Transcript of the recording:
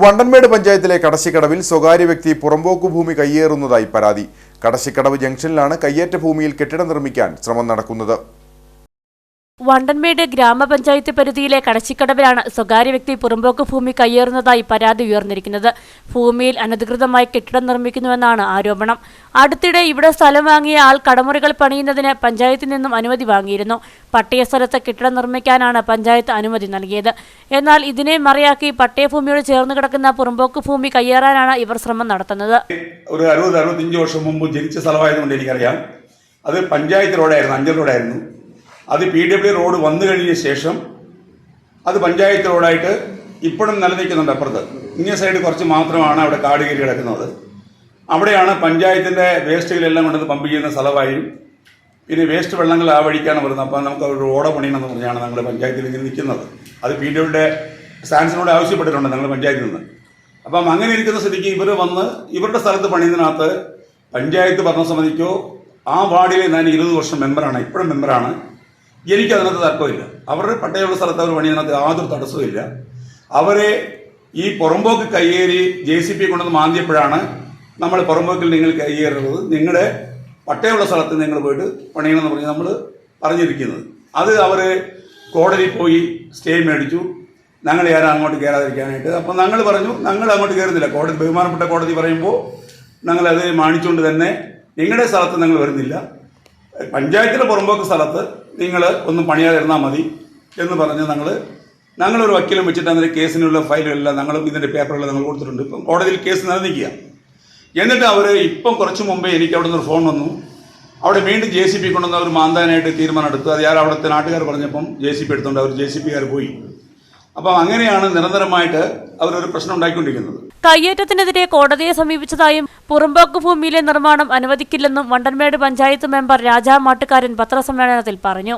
വണ്ടൻമേട് പഞ്ചായത്തിലെ കടശിക്കടവിൽ സ്വകാര്യ വ്യക്തി പുറമ്പോക്കു ഭൂമി കയ്യേറുന്നതായി പരാതി. കടശിക്കടവ് ജംഗ്ഷനിലാണ് കയ്യേറ്റ ഭൂമിയിൽ കെട്ടിടം നിർമ്മിക്കാൻ ശ്രമം നടക്കുന്നത്. വണ്ടൻമേട് ഗ്രാമപഞ്ചായത്ത് പരിധിയിലെ കടച്ചിക്കടവിലാണ് സ്വകാര്യ വ്യക്തി പുറമ്പോക്ക് ഭൂമി കയ്യേറുന്നതായി പരാതി ഉയർന്നിരിക്കുന്നത്. ഭൂമിയിൽ അനധികൃതമായി കെട്ടിടം നിർമ്മിക്കുന്നുവെന്നാണ് ആരോപണം. അടുത്തിടെ ഇവിടെ സ്ഥലം വാങ്ങിയ ആൾ കടമുറികൾ പണിയുന്നതിന് പഞ്ചായത്തിൽ നിന്നും അനുമതി വാങ്ങിയിരുന്നു. പട്ടയ സ്ഥലത്ത് കെട്ടിടം നിർമ്മിക്കാനാണ് പഞ്ചായത്ത് അനുമതി നൽകിയത്. എന്നാൽ ഇതിനെ മറിയാക്കി പട്ടയഭൂമിയോട് ചേർന്ന് കിടക്കുന്ന പുറമ്പോക്ക് ഭൂമി കയ്യേറാനാണ് ഇവർ ശ്രമം നടത്തുന്നത്. ഒരു അറുപത് അറുപത്തഞ്ച് വർഷം അത് പഞ്ചായത്ത് റോഡായിരുന്നു. അത് പി ഡബ്ല്യു റോഡ് വന്നു കഴിഞ്ഞ ശേഷം അത് പഞ്ചായത്ത് റോഡായിട്ട് ഇപ്പോഴും നിലനിൽക്കുന്നുണ്ട് അപ്പുറത്ത്. ഇങ്ങേ സൈഡ് കുറച്ച് മാത്രമാണ് അവിടെ കാട് കയറി കിടക്കുന്നത്. അവിടെയാണ് പഞ്ചായത്തിന്റെ വേസ്റ്റുകളെല്ലാം കൊണ്ടുവന്ന് പമ്പ് ചെയ്യുന്ന സ്ഥലമായും പിന്നെ വേസ്റ്റ് വെള്ളങ്ങൾ ആ വഴിക്കാണ് വരുന്നത്. അപ്പോൾ നമുക്ക് ഒരു റോഡ് പണിയണമെന്ന് പറഞ്ഞാണ് ഞങ്ങൾ പഞ്ചായത്തിൽ ഇങ്ങനെ നിൽക്കുന്നത്. അത് പി ഡബ്ല്യുടെ സ്റ്റാൻസിനോട് ആവശ്യപ്പെട്ടിട്ടുണ്ട് ഞങ്ങൾ പഞ്ചായത്തിൽ നിന്ന്. അപ്പം അങ്ങനെ ഇരിക്കുന്ന സ്ഥിതിക്ക് ഇവർ വന്ന് ഇവരുടെ സ്ഥലത്ത് പണിയുന്നതിനകത്ത് പഞ്ചായത്ത് ഭരണസമിതിക്കോ ആ വാർഡിലെ ഞാൻ ഇരുപത് വർഷം മെമ്പറാണ് ഇപ്പോഴും മെമ്പറാണ്. എനിക്ക് അതിനകത്ത് തർക്കമില്ല. അവരുടെ പട്ടയമുള്ള സ്ഥലത്ത് അവർ പണിയതിനകത്ത് യാതൊരു തടസ്സമില്ല അവരെ ഈ പുറമ്പോക്ക് കയ്യേറി ജെ സി പി കൊണ്ടുവന്ന് മാന്തിയപ്പോഴാണ് നമ്മൾ പുറമ്പോക്കിൽ നിങ്ങൾ കയ്യേറുന്നത്. നിങ്ങളുടെ പട്ടയമുള്ള സ്ഥലത്ത് നിങ്ങൾ പോയിട്ട് പണിയണമെന്ന് പറഞ്ഞ് നമ്മൾ പറഞ്ഞിരിക്കുന്നത്. അത് അവർ കോടതിയിൽ പോയി സ്റ്റേ മേടിച്ചു. ഞങ്ങൾ ആരും അങ്ങോട്ട് കയറാതിരിക്കാനായിട്ട്. അപ്പോൾ ഞങ്ങൾ പറഞ്ഞു ഞങ്ങൾ അങ്ങോട്ട് കയറുന്നില്ല. കോടതി ബഹുമാനപ്പെട്ട കോടതി പറയുമ്പോൾ ഞങ്ങളത് മാനിച്ചുകൊണ്ട് തന്നെ നിങ്ങളുടെ സ്ഥലത്ത് ഞങ്ങൾ വരുന്നില്ല. പഞ്ചായത്തിലെ പുറമ്പോക്ക് സ്ഥലത്ത് നിങ്ങൾ ഒന്നും പണിയാതിരുന്നാൽ മതി എന്ന് പറഞ്ഞ് ഞങ്ങൾ ഞങ്ങളൊരു വക്കീലും വെച്ചിട്ട് അതിന്റെ കേസിനുള്ള ഫയലുകളെല്ലാം ഞങ്ങളും ഇതിന്റെ പേപ്പറുകൾ ഞങ്ങൾ കൊടുത്തിട്ടുണ്ട്. ഇപ്പം കോടതിയിൽ കേസ് നിലനിൽക്കുക എന്നിട്ട് അവർ ഇപ്പം കുറച്ച് മുമ്പേ എനിക്ക് അവിടെ നിന്ന് ഫോൺ വന്നു. അവിടെ വീണ്ടും ജെ സി പി കൊണ്ടുവന്ന് അവർ മാന്താനായിട്ട് തീരുമാനം എടുത്തു. അത് ഞാൻ അവിടുത്തെ നാട്ടുകാർ പറഞ്ഞപ്പം ജെ സി പി എടുത്തുകൊണ്ട് അവർ ജെ സി പിക്കാർ പോയി. അപ്പം അങ്ങനെയാണ് നിരന്തരമായിട്ട് അവരൊരു പ്രശ്നം ഉണ്ടായിക്കൊണ്ടിരിക്കുന്നത്. കയ്യേറ്റത്തിനെതിരെ കോടതിയെ സമീപിച്ചതായും പുറമ്പോക്ക് ഭൂമിയിലെ നിർമ്മാണം അനുവദിക്കില്ലെന്നും വണ്ടൻമേട് പഞ്ചായത്ത് മെമ്പർ രാജാ മാട്ടുകാരൻ പത്രസമ്മേളനത്തിൽ പറഞ്ഞു.